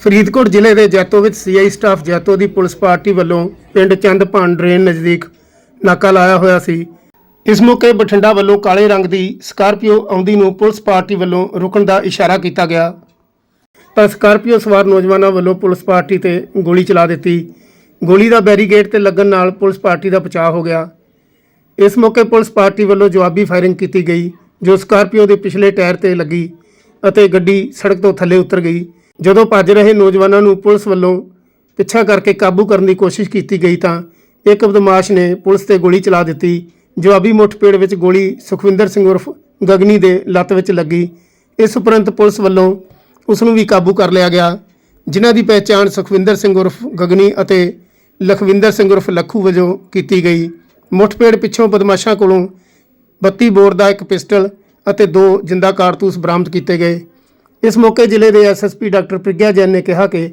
ਫਰੀਦਕੋਟ ਜ਼ਿਲ੍ਹੇ ਦੇ ਜੈਤੋ ਵਿੱਚ ਸੀਆਈ ਸਟਾਫ ਜੈਤੋ ਦੀ ਪੁਲਿਸ ਪਾਰਟੀ ਵੱਲੋਂ ਪਿੰਡ ਚੰਦਪਾਨ ਡਰੇਨ ਨਜ਼ਦੀਕ ਨਾਕਾ ਲਾਇਆ ਹੋਇਆ ਸੀ। ਇਸ ਮੌਕੇ ਬਠਿੰਡਾ ਵੱਲੋਂ ਕਾਲੇ ਰੰਗ ਦੀ ਸਕਾਰਪੀਓ ਆਉਂਦੀ ਨੂੰ ਪੁਲਿਸ ਪਾਰਟੀ ਵੱਲੋਂ ਰੁਕਣ ਦਾ ਇਸ਼ਾਰਾ ਕੀਤਾ ਗਿਆ। ਤਾਂ ਸਕਾਰਪੀਓ ਸਵਾਰ ਨੌਜਵਾਨਾਂ ਵੱਲੋਂ ਪੁਲਿਸ ਪਾਰਟੀ ਤੇ ਗੋਲੀ ਚਲਾ ਦਿੱਤੀ। ਗੋਲੀ ਦਾ ਬੈਰੀਗੇਡ ਤੇ ਲੱਗਣ ਨਾਲ ਪੁਲਿਸ ਪਾਰਟੀ ਦਾ ਬਚਾਅ ਹੋ ਗਿਆ। ਇਸ ਮੌਕੇ ਪੁਲਿਸ ਪਾਰਟੀ ਵੱਲੋਂ ਜਵਾਬੀ ਫਾਇਰਿੰਗ ਕੀਤੀ ਗਈ, ਜੋ ਸਕਾਰਪੀਓ ਦੇ ਪਿਛਲੇ ਟਾਇਰ ਤੇ ਲੱਗੀ ਅਤੇ ਗੱਡੀ ਸੜਕ ਤੋਂ ਥੱਲੇ ਉਤਰ ਗਈ। ਜਦੋਂ ਭੱਜ ਰਹੇ ਨੌਜਵਾਨਾਂ ਨੂੰ ਪੁਲਿਸ ਵੱਲੋਂ ਪਿੱਛਾ ਕਰਕੇ ਕਾਬੂ ਕਰਨ ਦੀ ਕੋਸ਼ਿਸ਼ ਕੀਤੀ ਗਈ ਤਾਂ ਇੱਕ ਬਦਮਾਸ਼ ਨੇ ਪੁਲਿਸ ਤੇ ਗੋਲੀ ਚਲਾ ਦਿੱਤੀ। ਜਵਾਬੀ ਮੁੱਠਭੇੜ ਵਿੱਚ ਗੋਲੀ ਸੁਖਵਿੰਦਰ ਸਿੰਘ ਉਰਫ ਗਗਨੀ ਦੇ ਲੱਤ ਵਿੱਚ ਲੱਗੀ। ਇਸ ਉਪਰੰਤ ਪੁਲਿਸ ਵੱਲੋਂ ਉਸ ਨੂੰ ਵੀ ਕਾਬੂ ਕਰ ਲਿਆ ਗਿਆ, ਜਿਨ੍ਹਾਂ ਦੀ ਪਹਿਚਾਣ ਸੁਖਵਿੰਦਰ ਸਿੰਘ ਉਰਫ ਗਗਨੀ ਅਤੇ ਲਖਵਿੰਦਰ ਸਿੰਘ ਉਰਫ ਲੱਖੂ ਵਜੋਂ ਕੀਤੀ ਗਈ। ਮੁੱਠਭੇੜ ਪਿੱਛੋਂ ਬਦਮਾਸ਼ਾਂ ਕੋਲੋਂ 32 ਬੋਰ ਦਾ ਇੱਕ ਪਿਸਟਲ ਅਤੇ ਦੋ ਜਿੰਦਾ ਕਾਰਤੂਸ ਬਰਾਮਦ ਕੀਤੇ ਗਏ। ਇਸ ਮੌਕੇ ਜ਼ਿਲ੍ਹੇ ਦੇ ਐਸਐਸਪੀ ਡਾਕਟਰ ਪ੍ਰਗਿਆ ਜੈਨ ਨੇ ਕਿਹਾ ਕਿ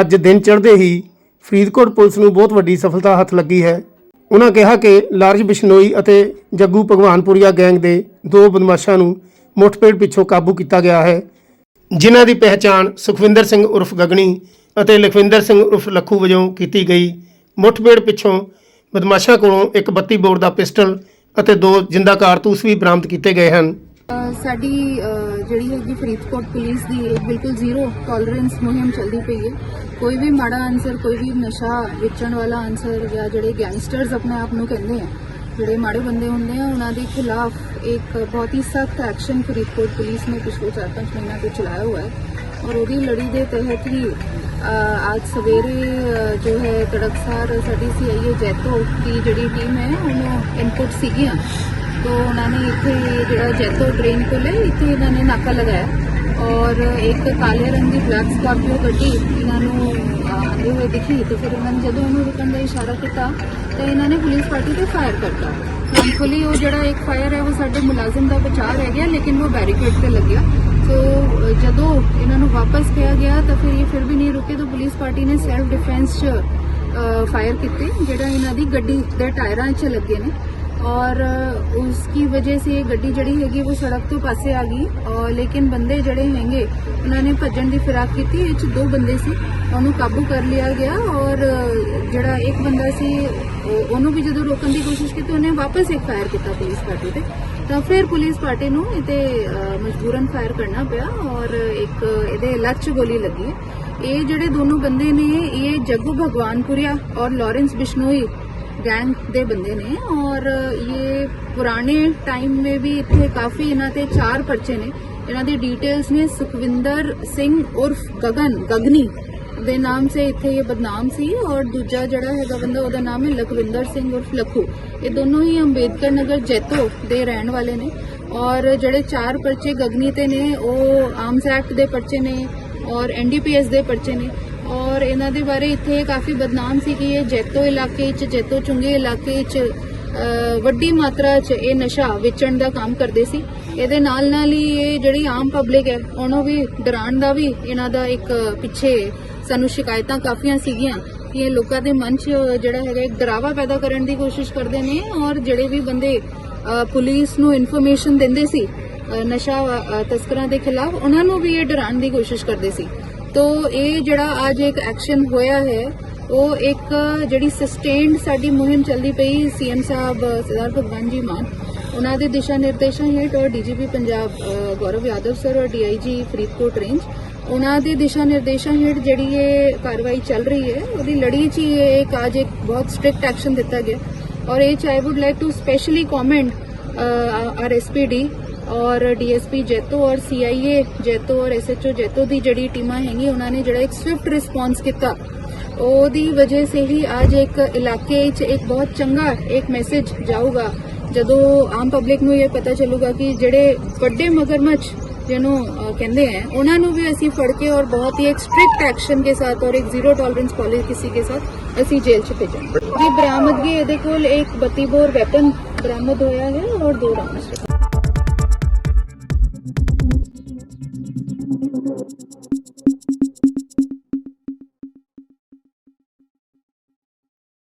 ਅੱਜ ਦਿਨ ਚੜ੍ਹਦੇ ਹੀ ਫਰੀਦਕੋਟ ਪੁਲਿਸ ਨੂੰ ਬਹੁਤ ਵੱਡੀ ਸਫਲਤਾ ਹੱਥ ਲੱਗੀ ਹੈ। ਉਹਨਾਂ ਕਿਹਾ ਕਿ ਲਾਰਜ ਬਿਸ਼ਨੋਈ ਅਤੇ ਜੱਗੂ ਭਗਵਾਨਪੁਰੀਆ ਗੈਂਗ ਦੇ ਦੋ ਬਦਮਾਸ਼ਾਂ ਨੂੰ ਮੁੱਠਭੇੜ ਪਿੱਛੋਂ ਕਾਬੂ ਕੀਤਾ ਗਿਆ ਹੈ। ਜਿਨ੍ਹਾਂ ਦੀ ਪਹਿਚਾਣ ਸੁਖਵਿੰਦਰ ਸਿੰਘ ਉਰਫ ਗਗਨੀ ਅਤੇ ਲਖਵਿੰਦਰ ਸਿੰਘ ਉਰਫ ਲੱਖੂ ਵਜੋਂ ਕੀਤੀ ਗਈ। ਮੁੱਠਭੇੜ ਪਿੱਛੋਂ ਬਦਮਾਸ਼ਾਂ ਕੋਲੋਂ ਇੱਕ 32 ਬੋਰ ਦਾ ਪਿਸਟਲ ਅਤੇ ਦੋ ਜਿੰਦਾ ਕਾਰਤੂਸ ਵੀ ਬਰਾਮਦ ਕੀਤੇ ਗਏ ਹਨ। ਸਾਡੀ ਜਿਹੜੀ ਹੈਗੀ ਫਰੀਦਕੋਟ ਪੁਲਿਸ ਦੀ ਇੱਕ ਬਿਲਕੁਲ ਜ਼ੀਰੋ ਟੋਲਰੈਂਸ ਮੁਹਿੰਮ ਚੱਲਦੀ ਪਈ ਹੈ। ਕੋਈ ਵੀ ਮਾੜਾ ਅਨਸਰ ਕੋਈ ਵੀ ਨਸ਼ਾ ਵੇਚਣ ਵਾਲਾ ਅਨਸਰ ਜਾਂ ਜਿਹੜੇ ਗੈਂਗਸਟਰਸ ਆਪਣੇ ਆਪ ਨੂੰ ਕਹਿੰਦੇ ਆ, ਜਿਹੜੇ ਮਾੜੇ ਬੰਦੇ ਹੁੰਦੇ ਆ, ਉਹਨਾਂ ਦੇ ਖਿਲਾਫ ਇੱਕ ਬਹੁਤ ਹੀ ਸਖਤ ਐਕਸ਼ਨ ਫਰੀਦਕੋਟ ਪੁਲਿਸ ਨੇ ਪਿਛਲੇ 4-5 ਮਹੀਨਿਆਂ ਤੋਂ ਚਲਾਇਆ ਹੋਇਆ ਹੈ। ਔਰ ਉਹਦੀ ਲੜੀ ਦੇ ਤਹਿਤ ਹੀ ਅੱਜ ਸਵੇਰੇ ਜੋ ਹੈ ਤੜਕਸਾਰ ਸਾਡੀ ਸੀਆਈਏ ਜੈਤੋ ਦੀ ਜਿਹੜੀ ਟੀਮ ਹੈ, ਉਹਨੂੰ ਇਨਪੁਟ ਸੀਗੀਆਂ। ਤੋ ਉਹਨਾਂ ਨੇ ਇੱਥੇ ਜਿਹੜਾ ਜੈਤੋ ਟ੍ਰੇਨ ਕੋਲ ਹੈ ਇੱਥੇ ਇਹਨਾਂ ਨੇ ਨਾਕਾ ਲਗਾਇਆ ਔਰ ਇੱਕ ਕਾਲੇ ਰੰਗ ਦੀ ਬਲੈਕ ਸਕਾਰਪੀਓ ਗੱਡੀ ਇਹਨਾਂ ਨੂੰ ਆਉਂਦੇ ਹੋਏ ਦਿਖੀ ਤੇ ਫਿਰ ਉਹਨਾਂ ਨੇ ਜਦੋਂ ਉਹਨੂੰ ਰੁਕਣ ਦਾ ਇਸ਼ਾਰਾ ਕੀਤਾ ਤਾਂ ਇਹਨਾਂ ਨੇ ਪੁਲਿਸ ਪਾਰਟੀ ਤੇ ਫਾਇਰ ਕਰਤਾ ਥੈਂਕਫੁਲੀ ਉਹ ਜਿਹੜਾ ਇੱਕ ਫਾਇਰ ਹੈ ਉਹ ਸਾਡੇ ਮੁਲਾਜ਼ਮ ਦਾ ਬਚਾਅ ਰਹਿ ਗਿਆ ਲੇਕਿਨ ਉਹ ਬੈਰੀਕੇਡ ਤੇ ਲੱਗਿਆ ਸੋ ਜਦੋਂ ਇਹਨਾਂ ਨੂੰ ਵਾਪਸ ਕਿਹਾ ਗਿਆ ਤਾਂ ਫਿਰ ਇਹ ਫਿਰ ਵੀ ਨਹੀਂ ਰੁਕੇ ਤਾਂ ਪੁਲਿਸ ਪਾਰਟੀ ਨੇ ਸੈਲਫ ਡਿਫੈਂਸ 'ਚ ਫਾਇਰ ਕੀਤੇ ਜਿਹੜਾ ਇਹਨਾਂ ਦੀ ਗੱਡੀ ਦੇ ਟਾਇਰਾਂ 'ਚ ਲੱਗੇ ਨੇ ਔਰ ਉਸ ਉਸकी ਵਜ੍ਹਾ ਸੇ ਗੱਡੀ ਜਿਹੜੀ ਹੈਗੀ ਉਹ ਸੜਕ ਤੋਂ ਪਾਸੇ ਆ ਗਈ। ਔਰ ਲੇਕਿਨ ਬੰਦੇ ਜਿਹੜੇ ਹੈਗੇ, ਉਹਨਾਂ ਨੇ ਭੱਜਣ ਦੀ ਫਿਰਾਕ ਕੀਤੀ। ਇਹ ਚ ਦੋ ਬੰਦੇ ਸੀ, ਉਹਨੂੰ ਕਾਬੂ ਕਰ ਲਿਆ ਗਿਆ। ਔਰ ਜਿਹੜਾ ਇੱਕ ਬੰਦਾ ਸੀ ਉਹਨੂੰ ਵੀ ਜਦੋਂ ਰੋਕਣ ਦੀ ਕੋਸ਼ਿਸ਼ ਕੀਤੀ, ਉਹਨੇ ਵਾਪਸ ਇੱਕ ਫਾਇਰ ਕੀਤਾ ਪੁਲਿਸ ਪਾਰਟੀ ਤੇ। ਤਾਂ ਫਿਰ ਪੁਲਿਸ ਪਾਰਟੀ ਨੂੰ ਇਤੇ ਮਜਬੂਰਨ ਫਾਇਰ ਕਰਨਾ ਪਿਆ। ਔਰ ਇੱਕ ਇਹਦੇ ਲੱਚ ਗੋਲੀ ਲੱਗੀ। ਇਹ ਜਿਹੜੇ ਦੋਨੋਂ ਬੰਦੇ ਨੇ, ਇਹ ਜੱਗੂ ਭਗਵਾਨਪੁਰਿਆ ਔਰ ਲਾਰੈਂਸ ਬਿਸ਼ਨੋਈ ਗੈਂਗ ਦੇ ਬੰਦੇ ਨੇ ਔਰ ਇਹ ਪੁਰਾਣੇ ਟਾਈਮ ਮੇ ਵੀ ਇੱਥੇ ਕਾਫੀ ਇਹਨਾਂ ਤੇ ਚਾਰ ਪਰਚੇ ਨੇ। ਇਹਨਾਂ ਦੀ ਡਿਟੇਲਸ ਨੇ ਸੁਖਵਿੰਦਰ ਸਿੰਘ ਉਰਫ ਗਗਨ, ਗਗਨੀ ਦੇ ਨਾਮ ਸੇ ਇੱਥੇ ਇਹ ਬਦਨਾਮ ਸੀ ਔਰ ਦੂਜਾ ਜਿਹੜਾ ਹੈਗਾ ਬੰਦਾ ਉਹਦਾ ਨਾਮ ਹੈ ਲਖਵਿੰਦਰ ਸਿੰਘ ਉਰਫ ਲਖੂ। ਇਹ ਦੋਨੋਂ ਹੀ ਅੰਬੇਦਕਰ ਨਗਰ ਜੈਤੋ ਦੇ ਰਹਿਣ ਵਾਲੇ ਨੇ ਔਰ ਜਿਹੜੇ ਚਾਰ ਪਰਚੇ ਗਗਨੀ ਤੇ ਨੇ, ਉਹ ਆਰਮਸ ਐਕਟ ਦੇ ਪਰਚੇ ਨੇ ਔਰ ਐਨਡੀਪੀਐਸ ਦੇ ਪਰਚੇ ਨੇ। ਔਰ ਇਹਨਾਂ ਦੇ ਬਾਰੇ ਇੱਥੇ ਕਾਫੀ ਬਦਨਾਮ ਸੀ ਕਿ ਇਹ ਜੈਤੋ ਇਲਾਕੇ 'ਚ, ਜੈਤੋ ਚੁੰਗੇ ਇਲਾਕੇ 'ਚ ਵੱਡੀ ਮਾਤਰਾ 'ਚ ਇਹ ਨਸ਼ਾ ਵੇਚਣ ਦਾ ਕੰਮ ਕਰਦੇ ਸੀ। ਇਹਦੇ ਨਾਲ ਨਾਲ ਹੀ ਇਹ ਜਿਹੜੀ ਆਮ ਪਬਲਿਕ ਹੈ, ਉਹਨੂੰ ਵੀ ਡਰਾਉਣ ਦਾ ਵੀ ਇਹਨਾਂ ਦਾ ਇੱਕ ਪਿੱਛੇ ਸਾਨੂੰ ਸ਼ਿਕਾਇਤਾਂ ਕਾਫੀਆਂ ਸੀਗੀਆਂ ਕਿ ਇਹ ਲੋਕਾਂ ਦੇ ਮਨ 'ਚ ਜਿਹੜਾ ਹੈਗਾ ਇੱਕ ਡਰਾਵਾ ਪੈਦਾ ਕਰਨ ਦੀ ਕੋਸ਼ਿਸ਼ ਕਰਦੇ ਨੇ ਔਰ ਜਿਹੜੇ ਵੀ ਬੰਦੇ ਪੁਲਿਸ ਨੂੰ ਇਨਫੋਰਮੇਸ਼ਨ ਦਿੰਦੇ ਸੀ ਨਸ਼ਾ ਤਸਕਰਾਂ ਦੇ ਖਿਲਾਫ, ਉਹਨਾਂ ਨੂੰ ਵੀ ਇਹ ਡਰਾਉਣ ਦੀ ਕੋਸ਼ਿਸ਼ ਕਰਦੇ ਸੀ। ਤੋ ਇਹ ਜਿਹੜਾ ਅੱਜ ਇੱਕ ਐਕਸ਼ਨ ਹੋਇਆ ਹੈ, ਉਹ ਇੱਕ ਜਿਹੜੀ ਸਸਟੇਨਡ ਸਾਡੀ ਮੁਹਿੰਮ ਚੱਲਦੀ ਪਈ ਸੀਐਮ ਸਾਹਿਬ, ਸਰਦਾਰ ਭਗਵੰਤ ਜੀ ਮਾਨ। ਉਹਨਾਂ ਦੇ ਦਿਸ਼ਾ ਨਿਰਦੇਸ਼ਾਂ ਹੇਠ ਔਰ ਡੀਜੀਪੀ ਪੰਜਾਬ ਗੌਰਵ ਯਾਦਵ ਸਰ ਔਰ ਡੀਆਈਜੀ ਫਰੀਦਕੋਟ ਰੇਂਜ। ਉਹਨਾਂ ਦੇ ਦਿਸ਼ਾ ਨਿਰਦੇਸ਼ਾਂ ਹੇਠ ਜਿਹੜੀ ਇਹ ਕਾਰਵਾਈ ਚੱਲ ਰਹੀ ਹੈ, ਉਹਦੀ ਲੜੀ 'ਚ ਹੀ ਇਹ ਇੱਕ ਅੱਜ ਇੱਕ ਬਹੁਤ ਸਟ੍ਰਿਕਟ ਐਕਸ਼ਨ ਦਿੱਤਾ ਗਿਆ। ਔਰ ਇਹ ਚ I would like to specially comment our SPD ਔਰ ਡੀਐਸਪੀ ਜੈਤੋ ਔਰ ਸੀਆਈਏ ਜੈਤੋ ਔਰ ਐਸਐਚਓ ਜੈਤੋ ਦੀ ਜਿਹੜੀ ਟੀਮਾਂ ਹੈਗੀ ਉਹਨਾਂ ਨੇ ਜਿਹੜਾ ਇੱਕ ਸਵਿਫਟ ਰਿਸਪੌਂਸ ਕੀਤਾ। ਉਹਦੀ ਵਜ੍ਹਾ ਸੇ ਹੀ ਅੱਜ ਇੱਕ ਇਲਾਕੇ 'ਚ ਇੱਕ ਬਹੁਤ ਚੰਗਾ ਇੱਕ ਮੈਸੇਜ ਜਾਊਗਾ। ਜਦੋਂ ਆਮ ਪਬਲਿਕ ਨੂੰ ਇਹ ਪਤਾ ਚੱਲੂਗਾ ਕਿ ਜਿਹੜੇ ਵੱਡੇ ਮਗਰਮੱਛ ਜਿਹਨੂੰ ਕਹਿੰਦੇ ਆ, ਉਹਨਾਂ ਨੂੰ ਵੀ ਅਸੀਂ ਫੜ ਕੇ ਔਰ ਬਹੁਤ ਹੀ ਇੱਕ ਸਟ੍ਰਿਕਟ ਐਕਸ਼ਨ ਦੇ ਸਾਥ ਔਰ ਇੱਕ ਜ਼ੀਰੋ ਟੋਲਰੈਂਸ ਪਾਲਿਸੀ ਕੇ ਸਾਥ ਅਸੀਂ ਜੇਲ੍ਹ ਚ ਭੇਜਾਂਗੇ। ਇਹ ਬਰਾਮਦਗੀ, ਇਹਦੇ ਕੋਲ ਇੱਕ 32 ਬੋਰ ਵੈਪਨ ਬਰਾਮਦ ਹੋਇਆ ਹੈ ਔਰ ਦੋ ਰਾਉਂਡਸ